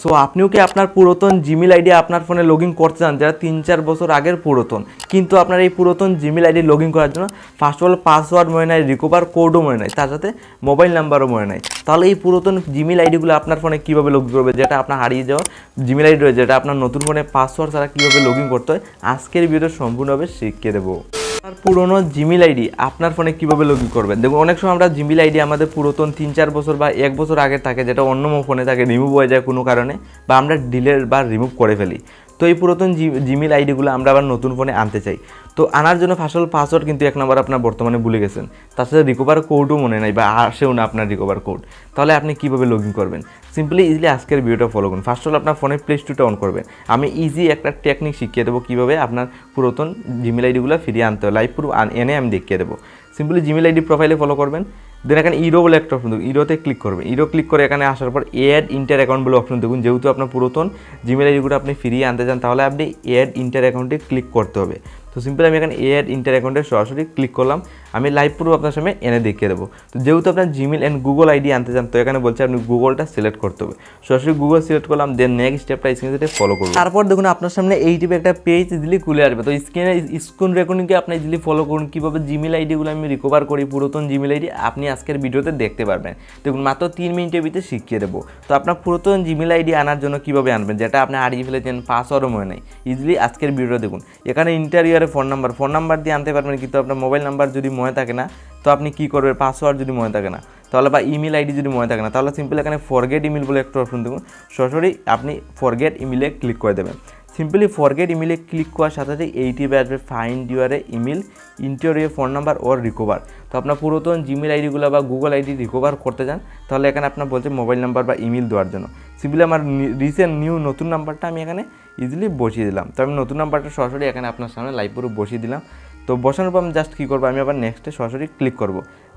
So আপনিও কি আপনার পুরাতন জিমেল আইডি আপনার ফোনে লগ ইন করতে চান? যারা তিন চার বছর আগের পুরাতন। কিন্তু আপনার এই পুরাতন জিমেল আইডি লগ ইন করার জন্য ফার্স্ট অফ অল পাসওয়ার্ড মনে নাই রিকভার কোডও মনে নাই, তার সাথে মোবাইল নাম্বারও মনে নাই। তাহলে এই পুরাতন জিমেল আইডিগুলো আপনার ফোনে কীভাবে লগ করবে? যেটা আপনার হারিয়ে যাওয়া জিমেল আইডি রয়েছে, যেটা আপনার নতুন ফোনে পাসওয়ার্ড ছাড়া কীভাবে লগ ইন করতে হয়? আজকের ভিডিও সম্পূর্ণভাবে শিখিয়ে দেবো। আপনার পুরনো জিমেল আইডি আপনার ফোনে কীভাবে লগ ইন করবেন? দেখুন, অনেক সময় আমরা জিমেল আইডি আমাদের পুরাতন তিন চার বছর বা এক বছর আগে থাকে, যেটা অন্য ফোনে থাকে রিমুভ হয়ে যায় কোনো কারণে, বা আমরা ডিলের বা রিমুভ করে ফেলি। তো এই পুরাতন জিমেল আইডিগুলো আমরা আবার নতুন ফোনে আনতে চাই। তো আনার জন্য ফার্স্ট পাসওয়ার্ড কিন্তু এক নম্বর আপনার বর্তমানে ভুলে গেছেন। সাথে রিকভার কোডও মনে নাই বা আসেও না আপনার রিকভার কোড তাহলে আপনি কীভাবে লগ ইন করবেন? সিম্পলি ইজিলি আজকের ভিডিওটা ফলো করুন। ফার্স্ট অল আপনার ফোনের প্লে স্টোরটা অন করবেন। আমি ইজি একটা টেকনিক শিখিয়ে দেবো কীভাবে আপনার পুরাতন জিমেল আইডিগুলো ফিরিয়ে আনতে হয়। লাইভ প্রুফ এনে আমি দেখিয়ে দেবো। সিম্পলি জিমেল আইডি প্রোফাইলে ফলো করবেন। দেন এখানে ইরো বলে একটা অপশন দেখুন ইরোতে ক্লিক করবেন ইরো ক্লিক করে এখানে আসার পর এড ইন্টার অ্যাকাউন্ট বলে অপশন দেখুন। যেহেতু আপনার পুরাতন জিমেল আইডিগুলো আপনি ফিরিয়ে আনতে চান, তাহলে আপনি এড ইন্টার অ্যাকাউন্টে ক্লিক করতে হবে। তো সিম্পল আমি এখানে এড ইন্টার অ্যাকাউন্টে সরাসরি ক্লিক করলাম। আমি লাইভ প্রুফ আপনার সামনে এনে দেখিয়ে দেবো। তো যেহেতু আপনার জিমেল অ্যান্ড গুগল আইডি আনতে চান, তো এখানে বলছে আপনি গুগলটা সিলেক্ট করতে হবে। সরাসরি গুগল সিলেক্ট করলাম দেন নেক্সট স্টেপটা স্ক্রিনে ফলো করুন তারপর দেখুন আপনার সামনে এই টিপে একটা পেজ ইজিলি খুলে আসবে। তো স্ক্রিনে স্ক্রিন রেকর্ডিংকে আপনি ইজিলি ফলো করুন। কীভাবে জিমেল আইডিগুলো আমি রিকভার করি, পুরাতন জিমেল আইডি আপনি আজকের ভিডিওতে দেখতে পারবেন। দেখুন মাত্র তিন মিনিটের ভিতরে শিখিয়ে দেবো। তো আপনার পুরাতন জিমেল আইডি আনার জন্য কীভাবে আনবেন, যেটা আপনি হারিয়ে ফেলেছেন পাসওয়ার্ডও মনে নেই। ইজিলি আজকের ভিডিও দেখুন। এখানে ইন্টারিয়ারে ফোন নাম্বার ফোন নাম্বার দিয়ে আনতে পারবেন, কিন্তু আপনার মোবাইল নাম্বার যদি মনে থাকে না, তো আপনি কী করবেন? পাসওয়ার্ড যদি মনে থাকে না, তাহলে বা ইমেল আইডি যদি মনে থাকে না, তাহলে সিম্পল এখানে ফরগেট ইমেল বলে একটা অপশন দেখুন। সরাসরি আপনি ফরগেট ইমেলে ক্লিক করে দেবেন। সিম্পলি ফরগেট ইমেলে ক্লিক করার সাথে সাথে এইটিভে আসবে find your email enter your phone number or recover তো আপনার পুরাতন জিমেল আইডিগুলো বা গুগল আইডি রিকভার করতে চান, তাহলে এখানে আপনার বলছে মোবাইল নাম্বার বা ইমেল দেওয়ার জন্য। সিম্পলি আমার রিসেন্ট নিউ নতুন নাম্বারটা আমি এখানে ইজিলি বসিয়ে দিলাম। তো আমি নতুন নাম্বারটা সরাসরি এখানে আপনার সামনে লাইভ প্রুফ বসিয়ে দিলাম। তো বসানোর পর আমি জাস্ট কী করব? আমি আবার নেক্সটে সরাসরি ক্লিক করব।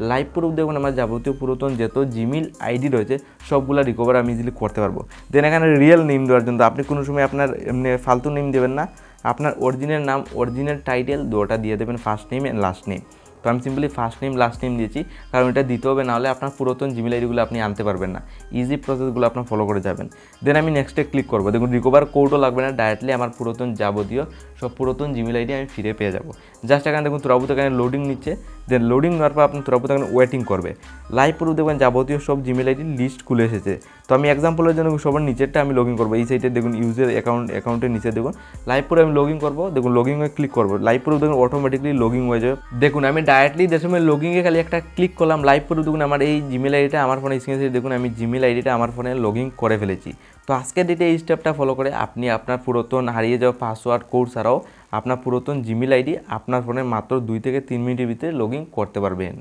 লাইভ প্রুফ দেখুন, আমার যাবতীয় পুরাতন যত জিমেল আইডি রয়েছে, সবগুলো রিকভার আমি ইজিলি করতে পারব। দেন এখানে রিয়েল নেম দেওয়ার জন্য আপনি কোনো সময় আপনার এমনি ফালতু নেম দেবেন না। আপনার অরিজিনাল নাম অরিজিনাল টাইটেল দুটা দিয়ে দেবেন first name and last name তো আমি simply first name last name দিয়েছি। কারণ এটা দিতে হবে, নাহলে আপনার পুরাতন জিমেল আইডিগুলো আপনি আনতে পারবেন না। ইজি প্রসেসগুলো আপনার ফলো করে যাবেন। দেন আমি নেক্সটে ক্লিক করব। দেখুন রিকভার কোডও লাগবে না ডাইরেক্টলি আমার পুরাতন যাবতীয় সব পুরাতন জিমেল আইডি আমি ফিরে পেয়ে যাব। জাস্ট এখানে দেখুন তুরাবুত এখানে লোডিং নিচ্ছে। দেন লোডিং নেওয়ার পর আপনার তুরাবুত এখানে ওয়েটিং করবে। লাইভ প্রুফ দেখবেন যাবতীয় সব জিমেল আইডি লিস্ট খুলে এসেছে। আমি এক্সাম্পলের জন্য সবার নিচেরটা আমি লগ ইন করব। এই সাইডে দেখুন ইউজার অ্যাকাউন্ট অ্যাকাউন্টের নিচে দেখুন। লাইভ প্রুফ আমি লগ ইন করব। দেখুন লগ ইন ক্লিক করব। লাইভ প্রুফ দেখুন অটোমেটিকলি লগ ইন হয়ে যাবে। দেখুন, আমি ডাইরেক্টলি যে সময় লগ ইনে খালি একটা ক্লিক করলাম। লাইভ প্রুফ দেখুন, আমার এই জিমেল আইডিটা আমার ফোনে স্ক্রিনে দেখুন, আমি জিমেল আইডিটা আমার ফোনে লগ ইন করে ফেলেছি। তো আজকের ডেটে এই স্টেপটা ফলো করে আপনি আপনার পুরাতন, হারিয়ে যাওয়া পাসওয়ার্ড কোড ছাড়াও আপনার পুরাতন জিমেল আইডি আপনার ফোনে মাত্র দুই থেকে তিন মিনিটের ভিতরে লগ ইন করতে পারবেন।